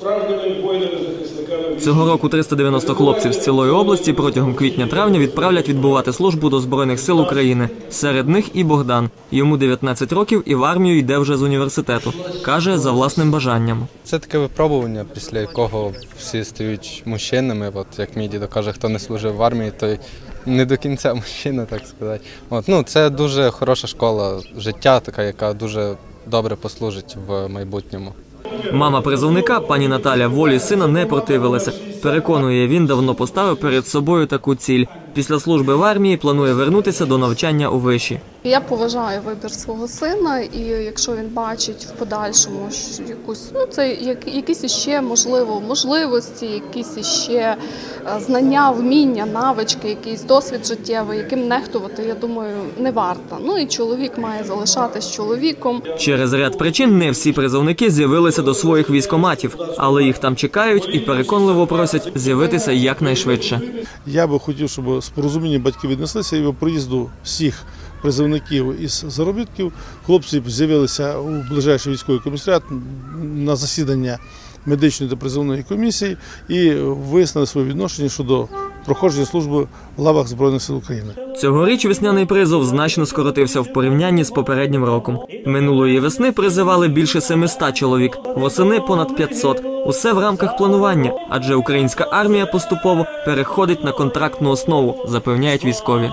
справжніми Цього року 390 хлопців з цілої області протягом квітня-травня відправлять відбувати службу до Збройних сил України. Серед них і Богдан. Йому 19 років і в армію йде вже з університету. Каже, за власним бажанням. Це таке випробування, після якого всі стають мужчинами. От як мій дідо каже, хто не служив в армії, той не до кінця мужчина, так сказати. От, ну, це дуже хороша школа життя, така, яка дуже добре послужить в майбутньому. Мама призовника, пані Наталя, волі сина не противилася. Переконує, він давно поставив перед собою таку ціль. Після служби в армії планує вернутися до навчання у виші. Я поважаю вибір свого сина, і якщо він бачить в подальшому якусь, ну це як, якісь іще можливо можливості, якісь іще е, знання, вміння, навички, якийсь досвід життєвий, яким нехтувати, я думаю, не варто. Ну і чоловік має залишатись чоловіком. Через ряд причин не всі призовники з'явилися до своїх військоматів, але їх там чекають і переконливо просять з'явитися якнайшвидше. Я би хотів, щоб з порозумінням батьки віднеслися і по приїзду всіх призовників із заробітків хлопці з'явилися у ближайший військовий комісаріат на засідання медичної та призовної комісії і вияснили своє відношення щодо проходження служби в лавах Збройних сил України. Цьогоріч весняний призов значно скоротився в порівнянні з попереднім роком. Минулої весни призивали більше 700 чоловік, восени понад 500. Усе в рамках планування, адже українська армія поступово переходить на контрактну основу, запевняють військові.